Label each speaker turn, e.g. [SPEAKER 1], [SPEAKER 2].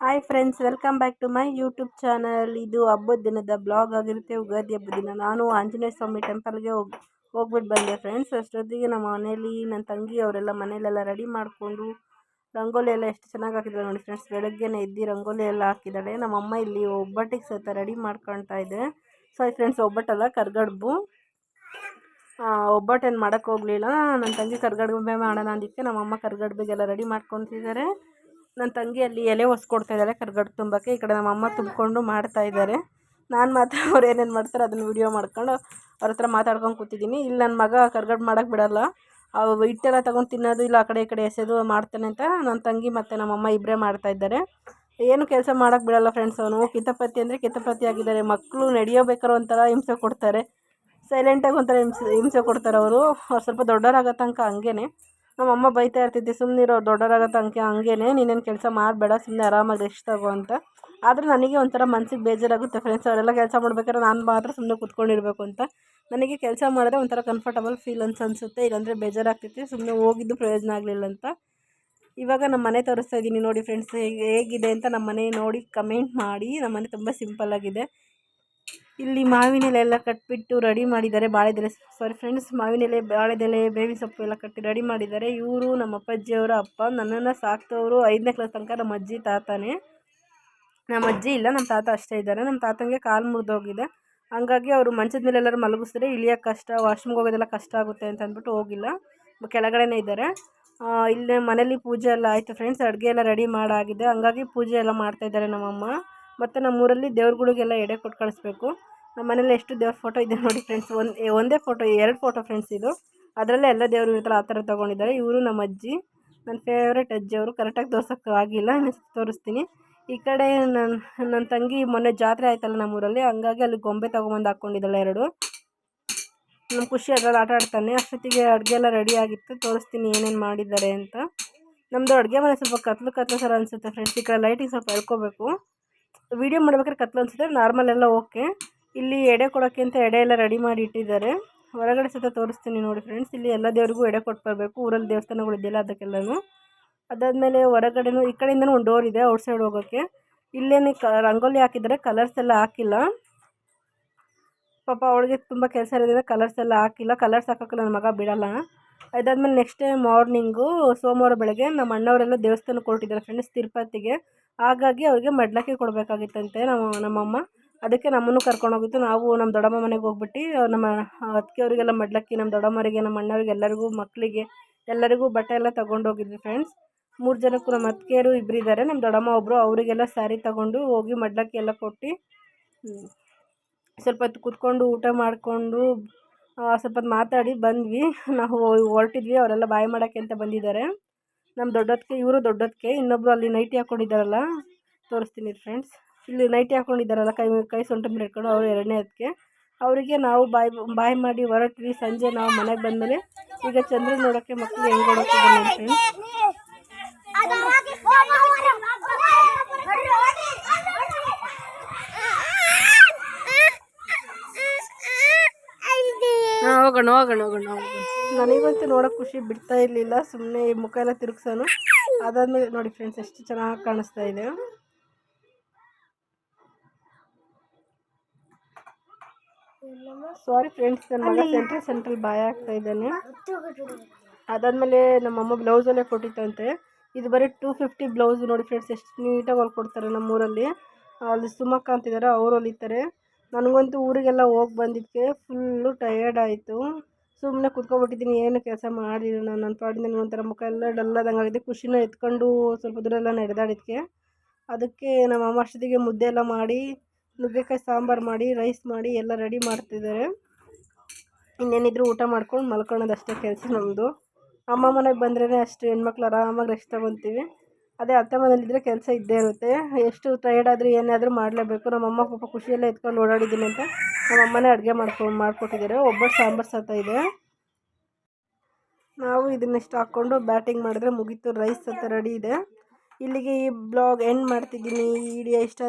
[SPEAKER 1] Hi friends welcome back to my YouTube channel ಇದು ಹಬ್ಬದ ದಿನದ ಬ್ಲಾಗ್ ಆಗಿರುತ್ತೆ ಯುಗಾದಿ ಹಬ್ಬದ ದಿನ. ನಾನು ಆಂಜನೇಯ ಸ್ವಾಮಿ ಟೆಂಪಲ್ಗೆ ಹೋಗಿ ಹೋಗ್ಬಿಟ್ಟು ಬಂದೆ ಫ್ರೆಂಡ್ಸ್ ಅಷ್ಟೊತ್ತಿಗೆ ನಮ್ಮ ಮನೇಲಿ ನನ್ನ ತಂಗಿ ಅವರೆಲ್ಲ ಮನೇಲೆಲ್ಲ ರೆಡಿ ಮಾಡಿಕೊಂಡು ರಂಗೋಲಿ ಎಲ್ಲ ಎಷ್ಟು ಚೆನ್ನಾಗಿ ಹಾಕಿದ್ದಾರೆ ನೋಡಿ ಫ್ರೆಂಡ್ಸ್ ಬೆಳಗ್ಗೆನೇ ಎದ್ದು ರಂಗೋಲಿ ಎಲ್ಲ ಹಾಕಿದ್ದಾಳೆ ನಮ್ಮಮ್ಮ ಇಲ್ಲಿ ಒಬ್ಬಟ್ಟಿಗೆ ಸಹಿತ ರೆಡಿ ಮಾಡ್ಕೊಳ್ತಾ ಇದೆ. ಸಾರಿ ಫ್ರೆಂಡ್ಸ್ ಒಬ್ಬಟ್ಟಲ್ಲ ಕರ್ಗಡ್ಬು. ಮಾಡೋಕ್ಕೆ ಹೋಗಲಿಲ್ಲ. ನನ್ನ ತಂಗಿ ಕರ್ಗಡ್ಬೆ ಮಾಡೋಣ ಅಂದಿಕ್ಕೆ ನಮ್ಮಮ್ಮ ಕರ್ಗಡ್ಬೆಗೆಲ್ಲ ರೆಡಿ ಮಾಡ್ಕೊತಿದ್ದಾರೆ ನನ್ನ ತಂಗಿ ಅಲ್ಲಿ ಎಲೆ ಒಸ್ಕೊಡ್ತಾ ಇದ್ದಾಳೆ ಕರ್ಗಡ್ಡು ತುಂಬಕ್ಕೆ. ಈ ಕಡೆ ನಮ್ಮಮ್ಮ ತುಂಬಿಕೊಂಡು ಮಾಡ್ತಾ ಇದ್ದಾರೆ ನಾನು ಮಾತ್ರ ಅವ್ರು ಏನೇನು ಮಾಡ್ತಾರೆ ಅದನ್ನು ವೀಡಿಯೋ ಮಾಡ್ಕೊಂಡು ಅವ್ರ ಹತ್ರ ಮಾತಾಡ್ಕೊಂಡು ಕೂತಿದ್ದೀನಿ. ಇಲ್ಲಿ ನನ್ನ ಮಗ ಕರ್ಗಡ್ಡು ಮಾಡೋಕ್ಕೆ ಬಿಡೋಲ್ಲ. ಅವು ಹಿಟ್ಟೆಲ್ಲ ತೊಗೊಂಡು ತಿನ್ನೋದು, ಇಲ್ಲ ಆ ಕಡೆ ಈ ಕಡೆ ಎಸೆದು ಮಾಡ್ತಾನೆ ಅಂತ ನನ್ನ ತಂಗಿ ಮತ್ತು ನಮ್ಮಮ್ಮ ಇಬ್ಬರೇ ಮಾಡ್ತಾಯಿದ್ದಾರೆ. ಏನು ಕೆಲಸ ಮಾಡೋಕ್ಕೆ ಬಿಡೋಲ್ಲ ಫ್ರೆಂಡ್ಸ್ ಅವನು. ಕಿತಪತಿ ಅಂದರೆ ಕಿತಪತಿ ಆಗಿದ್ದಾರೆ. ಮಕ್ಕಳು ನಡೆಯೋಬೇಕಾದ್ರೆ ಒಂಥರ ಹಿಂಸೆ ಕೊಡ್ತಾರೆ. ಸೈಲೆಂಟಾಗಿ ಒಂಥರ ಹಿಂಸೆ ಹಿಂಸೆ ಕೊಡ್ತಾರೆ ಅವರು. ಅವ್ರು ಸ್ವಲ್ಪ ದೊಡ್ಡವರಾಗೋ ತನಕ ಹಂಗೇನೆ. ನಮ್ಮಮ್ಮ ಬೈತಾ ಇರ್ತಿದ್ದೆ ಸುಮ್ಮನಿರೋ ದೊಡ್ಡವರಾಗೋ ತನಕ ಹಂಗೇನೆ, ನೀನೇನು ಕೆಲಸ ಮಾಡಬೇಡ ಸುಮ್ಮನೆ ಆರಾಮಾಗಿ ರೆಸ್ಟ್ ತಗೋ ಅಂತ. ಆದರೆ ನನಗೆ ಒಂಥರ ಮನ್ಸಿಗೆ ಬೇಜಾರಾಗುತ್ತೆ ಫ್ರೆಂಡ್ಸ್ ಅವರೆಲ್ಲ ಕೆಲಸ ಮಾಡ್ಬೇಕಾದ್ರೆ ನಾನು ಮಾತ್ರ ಸುಮ್ಮನೆ ಕೂತ್ಕೊಂಡಿರಬೇಕು ಅಂತ. ನನಗೆ ಕೆಲಸ ಮಾಡಿದ್ರೆ ಒಂಥರ ಕಂಫರ್ಟಬಲ್ ಫೀಲ್ ಅಂತ ಅನಿಸುತ್ತೆ ಇಲ್ಲಾಂದರೆ ಬೇಜಾರಾಗ್ತಿತ್ತು ಸುಮ್ಮನೆ ಹೋಗಿದ್ದು ಪ್ರಯೋಜನ ಆಗಲಿಲ್ಲ ಅಂತ. ಇವಾಗ ನಮ್ಮ ಮನೆ ತೋರಿಸ್ತಾ ಇದ್ದೀನಿ ನೋಡಿ ಫ್ರೆಂಡ್ಸ್ ಹೇಗೆ, ಹೇಗಿದೆ ಅಂತ ನಮ್ಮ ಮನೆ ನೋಡಿ ಕಮೆಂಟ್ ಮಾಡಿ ನಮ್ಮ ಮನೆ ತುಂಬ ಸಿಂಪಲ್ಲಾಗಿದೆ ಇಲ್ಲಿ ಮಾವಿನ ಎಲೆ ಎಲ್ಲ ಕಟ್ಬಿಟ್ಟು ರೆಡಿ ಮಾಡಿದ್ದಾರೆ. ಬಾಳೆದೆಲೆ ಸಾರಿ ಫ್ರೆಂಡ್ಸ್ ಮಾವಿನ ಎಲೆ ಬಾಳೆದೆಲೆ ಬೇವಿನ ಸೊಪ್ಪು ಎಲ್ಲ ಕಟ್ಟಿ ರೆಡಿ ಮಾಡಿದ್ದಾರೆ. ಇವರು ನಮ್ಮ ಅಪ್ಪಾಜಿಯವರ ಅಪ್ಪ, ನನ್ನನ್ನು ಸಾಕ್ತವರು ಐದನೇ ಕ್ಲಾಸ್ ತನಕ ನಮ್ಮ ಅಜ್ಜಿ ತಾತನೇ. ನಮ್ಮ ಅಜ್ಜಿ ಇಲ್ಲ, ನಮ್ಮ ತಾತ ಅಷ್ಟೇ ಇದ್ದಾರೆ. ನಮ್ಮ ತಾತನಿಗೆ ಕಾಲು ಮುರಿದೋಗಿದೆ. ಹಾಗಾಗಿ ಅವರು ಮಂಚದ ಮೇಲೆ ಎಲ್ಲರೂ ಮಲಗಿಸಿದ್ರೆ ಇಳಿಯೋಕೆ ಕಷ್ಟ ವಾಶ್ರೂಮ್ಗೆ ಹೋಗೋದೆಲ್ಲ ಕಷ್ಟ ಆಗುತ್ತೆ ಅಂತ ಅಂದ್ಬಿಟ್ಟು ಹೋಗಿಲ್ಲ. ಕೆಳಗಡೆನೇ ಇದ್ದಾರೆ. ಇಲ್ಲೇ ಮನೇಲಿ ಪೂಜೆ ಎಲ್ಲ ಆಯಿತು ಫ್ರೆಂಡ್ಸ್ ಅಡುಗೆ ಎಲ್ಲ ರೆಡಿ ಮಾಡಾಗಿದೆ. ಹಂಗಾಗಿ ಪೂಜೆ ಎಲ್ಲ ಮಾಡ್ತಾಯಿದ್ದಾರೆ ನಮ್ಮಮ್ಮ. ಮತ್ತು ನಮ್ಮೂರಲ್ಲಿ ದೇವ್ರುಗಳಿಗೆಲ್ಲ ಎಡೆ ಕೊಟ್ಟು ಕಳಿಸ್ಬೇಕು. ನಮ್ಮ ಮನೇಲಿ ಎಷ್ಟು ದೇವ್ರ ಫೋಟೋ ಇದೆ ನೋಡಿ ಫ್ರೆಂಡ್ಸ್ ಒಂದು ಒಂದೇ ಫೋಟೋ, ಎರಡು ಫೋಟೋ ಫ್ರೆಂಡ್ಸ್ ಇದು. ಅದರಲ್ಲೇ ಎಲ್ಲ ದೇವರು ಇರ್ತಾರೆ ಆ ಥರ ತೊಗೊಂಡಿದ್ದಾರೆ. ಇವರು ನಮ್ಮ ಅಜ್ಜಿ, ನನ್ನ ಫೇವ್ರೇಟ್ ಅಜ್ಜಿ ಅವರು. ಕರೆಕ್ಟಾಗಿ ತೋರ್ಸೋಕ್ಕೆ ಆಗಿಲ್ಲ ತೋರಿಸ್ತೀನಿ. ಈ ಕಡೆ ನನ್ನ ನನ್ನ ತಂಗಿ ಮೊನ್ನೆ ಜಾತ್ರೆ ಆಯ್ತಲ್ಲ ನಮ್ಮೂರಲ್ಲಿ, ಹಂಗಾಗಿ ಅಲ್ಲಿ ಗೊಂಬೆ ತೊಗೊಂಬಂದು ಹಾಕ್ಕೊಂಡಿದ್ದಾಳೆ ಎರಡು. ನಮ್ಮ ಖುಷಿ ಅದರಲ್ಲಿ ಆಟ ಆಡ್ತಾನೆ. ಅಷ್ಟೊತ್ತಿಗೆ ಅಡುಗೆ ಎಲ್ಲ ರೆಡಿ ಆಗಿತ್ತು. ತೋರಿಸ್ತೀನಿ ಏನೇನು ಮಾಡಿದ್ದಾರೆ ಅಂತ. ನಮ್ಮದು ಅಡುಗೆ ಮನೆ ಸ್ವಲ್ಪ ಕತ್ಲು ಕತ್ಲು ಸರ ಅನಿಸುತ್ತೆ ಫ್ರೆಂಡ್ಸ್ ಈ ಕಡೆ ಲೈಟಿಂಗ್ ಸ್ವಲ್ಪ ಹೇಳ್ಕೋಬೇಕು ವೀಡಿಯೋ ಮಾಡ್ಬೇಕಾದ್ರೆ ಕತ್ಲು ಅನ್ಸುತ್ತೆ. ನಾರ್ಮಲ್ ಎಲ್ಲ ಓಕೆ ಇಲ್ಲಿ ಎಡೆ ಕೊಡೋಕ್ಕೆ ಅಂತ ಎಡೆ ಎಲ್ಲ ರೆಡಿ ಮಾಡಿ ಇಟ್ಟಿದ್ದಾರೆ. ಹೊರಗಡೆ ಸಹಿತ ತೋರಿಸ್ತೀನಿ ನೋಡಿ ಫ್ರೆಂಡ್ಸ್ ಇಲ್ಲಿ ಎಲ್ಲ ದೇವ್ರಿಗೂ ಎಡೆ ಕೊಟ್ಟು ಬರಬೇಕು. ಊರಲ್ಲಿ ದೇವಸ್ಥಾನಗಳಿದೆಯಲ್ಲ ಅದಕ್ಕೆಲ್ಲನೂ. ಅದಾದಮೇಲೆ ಹೊರಗಡೆನೂ ಈ ಕಡೆಯಿಂದನೂ ಒಂದು ಡೋರ್ ಇದೆ ಔಟ್ಸೈಡ್ ಹೋಗೋಕ್ಕೆ ಇಲ್ಲೇನು ರಂಗೋಲಿ ಹಾಕಿದ್ದಾರೆ. ಕಲರ್ಸ್ ಎಲ್ಲ ಹಾಕಿಲ್ಲ. ಪಾಪ ಅವಳಿಗೆ ತುಂಬ ಕೆಲಸ ಇರೋದ್ರಿಂದ ಕಲರ್ಸ್ ಎಲ್ಲ ಹಾಕಿಲ್ಲ ಕಲರ್ಸ್ ಹಾಕೋಕ್ಕೆ ನನ್ನ ಮಗ ಬಿಡೋಲ್ಲ. ಅದಾದಮೇಲೆ ನೆಕ್ಸ್ಟ್ ಡೇ ಮಾರ್ನಿಂಗು ಸೋಮವಾರ ಬೆಳಗ್ಗೆ ನಮ್ಮ ಅಣ್ಣವರೆಲ್ಲ ದೇವಸ್ಥಾನಕ್ಕೆ ಹೊರಟಿದ್ದಾರೆ ಫ್ರೆಂಡ್ಸ್ ತಿರುಪತಿಗೆ. ಹಾಗಾಗಿ ಅವ್ರಿಗೆ ಮಡ್ಲಕ್ಕಿ ಕೊಡಬೇಕಾಗಿತ್ತಂತೆ ನಮ್ಮ, ನಮ್ಮಮ್ಮ. ಅದಕ್ಕೆ ನಮ್ಮನ್ನು ಕರ್ಕೊಂಡೋಗಿತ್ತು ನಾವು ನಮ್ಮ ದೊಡ್ಡಮ್ಮ ಮನೆಗೆ ಹೋಗ್ಬಿಟ್ಟು, ನಮ್ಮ ಅವರಿಗೆಲ್ಲ ಮಡ್ಲಕ್ಕಿ, ನಮ್ಮ ದೊಡ್ಡಮ್ಮರಿಗೆ, ನಮ್ಮ ಅಣ್ಣವ್ರಿಗೆ, ಎಲ್ಲರಿಗೂ ಮಕ್ಕಳಿಗೆ ಎಲ್ಲರಿಗೂ ಬಟ್ಟೆ ಎಲ್ಲ ತೊಗೊಂಡೋಗಿದ್ವಿ ಫ್ರೆಂಡ್ಸ್ ಮೂರು ಜನಕ್ಕೂ ನಮ್ಮ ಅತ್ತಿಗೆಯರು ಇಬ್ಬರಿದ್ದಾರೆ ನಮ್ಮ ದೊಡ್ಡಮ್ಮ ಒಬ್ಬರು ಅವರಿಗೆಲ್ಲ ಸ್ಯಾರಿ ತೊಗೊಂಡು ಹೋಗಿ ಮಡ್ಲಕ್ಕಿ ಎಲ್ಲ ಕೊಟ್ಟು ಸ್ವಲ್ಪ ಹೊತ್ತು ಕೂತ್ಕೊಂಡು ಊಟ ಮಾಡಿಕೊಂಡು ಸ್ವಲ್ಪ ಹೊತ್ತು ಮಾತಾಡಿ ಬಂದ್ವಿ. ನಾವು ಹೊರಟಿದ್ವಿ, ಅವರೆಲ್ಲ ಬಾಯ್ ಮಾಡೋಕ್ಕೆ ಅಂತ ಬಂದಿದ್ದಾರೆ. ನಮ್ಮ ದೊಡ್ಡದಕ್ಕೆ ಇವರು ದೊಡ್ಡದಕ್ಕೆ ಇನ್ನೊಬ್ಬರು ಅಲ್ಲಿ ನೈಟಿ ಹಾಕ್ಕೊಂಡಿದ್ದಾರಲ್ಲ ತೋರಿಸ್ತೀನಿ ಫ್ರೆಂಡ್ಸ್ ಇಲ್ಲಿ ನೈಟಿ ಹಾಕ್ಕೊಂಡಿದ್ದಾರಲ್ಲ ಕೈ ಕೈ ಸೊಂಟ ಮೇಲೆ ಇಟ್ಕೊಂಡು, ಅವರು ಎರಡನೇ ಅದಕ್ಕೆ ಅವರಿಗೆ ನಾವು ಬಾಯ್ ಬಾಯ್ ಮಾಡಿ ಹೊರಟ್ವಿ. ಸಂಜೆ ನಾವು ಮನೆಗೆ ಬಂದಮೇಲೆ ಈಗ ಚಂದ್ರ ನೋಡೋಕ್ಕೆ ಮಕ್ಕಳು ಹೆಂಗೆ ನೋಡೋಕ್ಕೆ ಹೋಗೋಣ ಹೋಗೋಣ ಹೋಗೋಣ ನನಗಂತೂ ನೋಡೋಕೆ ಖುಷಿ ಬಿಡ್ತಾ ಇರಲಿಲ್ಲ ಸುಮ್ಮನೆ ಮುಖ ಎಲ್ಲ ತಿರುಗ್ಸೋನು. ಅದಾದಮೇಲೆ ನೋಡಿ ಫ್ರೆಂಡ್ಸ್ ಎಷ್ಟು ಚೆನ್ನಾಗಿ ಕಾಣಿಸ್ತಾ ಇದೆ. ಸಾರಿ ಫ್ರೆಂಡ್ಸ್ ನನ್ನ ಮಗ ಸೆಂಟ್ರಲ್ ಸೆಂಟ್ರಲ್ ಬಾಯ್ ಆಗ್ತಾ ಇದ್ದಾನೆ. ಅದಾದಮೇಲೆ ನಮ್ಮಮ್ಮ ಬ್ಲೌಸಲ್ಲೇ ಕೊಟ್ಟಿತ್ತಂತೆ. ಇದು ಬರೀ ಟೂ ಫಿಫ್ಟಿ ಬ್ಲೌಸ್ ನೋಡಿ ಫ್ರೆಂಡ್ಸ್ ಎಷ್ಟು ನೀಟಾಗಿ ಹೊಲ್ಕೊಡ್ತಾರೆ ನಮ್ಮೂರಲ್ಲಿ. ಅಲ್ಲಿ ಸುಮಕ್ಕ ಅಂತಿದ್ದಾರೆ ಅವ್ರು ಹೊಲಿತಾರೆ. ನನಗಂತೂ ಊರಿಗೆಲ್ಲ ಹೋಗಿ ಬಂದಿದ್ದಕ್ಕೆ ಫುಲ್ಲು ಟಯರ್ಡ್ ಆಯಿತು. ಸುಮ್ಮನೆ ಕುತ್ಕೊಬಿಟ್ಟಿದ್ದೀನಿ ಏನು ಕೆಲಸ ಮಾಡಿಲ್ಲ ನಾನು. ನನ್ನ ಪಾಡಿನ ಒಂಥರ ಮುಖ ಎಲ್ಲ ಡಲ್ಲಾದಂಗೆ ಆಗಿದೆ. ಖುಷಿನ ಎತ್ಕೊಂಡು ಸ್ವಲ್ಪ ದೂರ ಎಲ್ಲ ನಡೆದಾಡಿದ್ದಕ್ಕೆ ಅದಕ್ಕೆ ನಮ್ಮ ಅಮ್ಮ ಅಷ್ಟೊತ್ತಿಗೆ ಮುದ್ದೆ ಎಲ್ಲ ಮಾಡಿ, ನುಗ್ಗೆಕಾಯಿ ಸಾಂಬಾರು ಮಾಡಿ ರೈಸ್ ಮಾಡಿ ಎಲ್ಲ ರೆಡಿ ಮಾಡ್ತಿದ್ದಾರೆ. ಇನ್ನೇನಿದ್ರು ಊಟ ಮಾಡ್ಕೊಂಡು ಮಲ್ಕೊಳ್ಳೋದಷ್ಟೇ ಕೆಲಸ ನಮ್ಮದು ಅಮ್ಮ ಮನೆಗೆ ಬಂದ್ರೇ ಅಷ್ಟು ಹೆಣ್ಮಕ್ಳು ಆರಾಮಾಗಿ ರೆಸ್ಟ್ ತೊಗೊತೀವಿ ಅದೇ ಅತ್ತೆ ಮನೇಲಿದ್ದರೆ ಕೆಲಸ ಇದ್ದೇ ಇರುತ್ತೆ. ಎಷ್ಟು ಟಯರ್ಡ್ ಆದರೂ ಏನಾದರೂ ಮಾಡಲೇಬೇಕು. ನಮ್ಮಮ್ಮ ಪಾಪ ಖುಷಿಯಲ್ಲೇ ಎತ್ಕೊಂಡು ಓಡಾಡಿದ್ದೀನಿ ಅಂತ ನಮ್ಮಮ್ಮನೇ ಅಡುಗೆ ಮಾಡ್ಕೊಂಡು ಮಾಡಿಕೊಟ್ಟಿದ್ದಾರೆ. ಒಬ್ಬಟ್ಟು ಸಾಂಬಾರು ಸತ ಇದೆ. ನಾವು ಇದನ್ನೆಷ್ಟು ಹಾಕ್ಕೊಂಡು ಬ್ಯಾಟಿಂಗ್ ಮಾಡಿದ್ರೆ ಮುಗೀತು. ರೈಸ್ ಸತ್ತ ರೆಡಿ ಇದೆ. ಇಲ್ಲಿಗೆ ಈ ಬ್ಲಾಗ್ ಎಂಡ್ ಮಾಡ್ತಿದ್ದೀನಿ. ಈ ವಿಡಿಯೋ ಇಷ್ಟ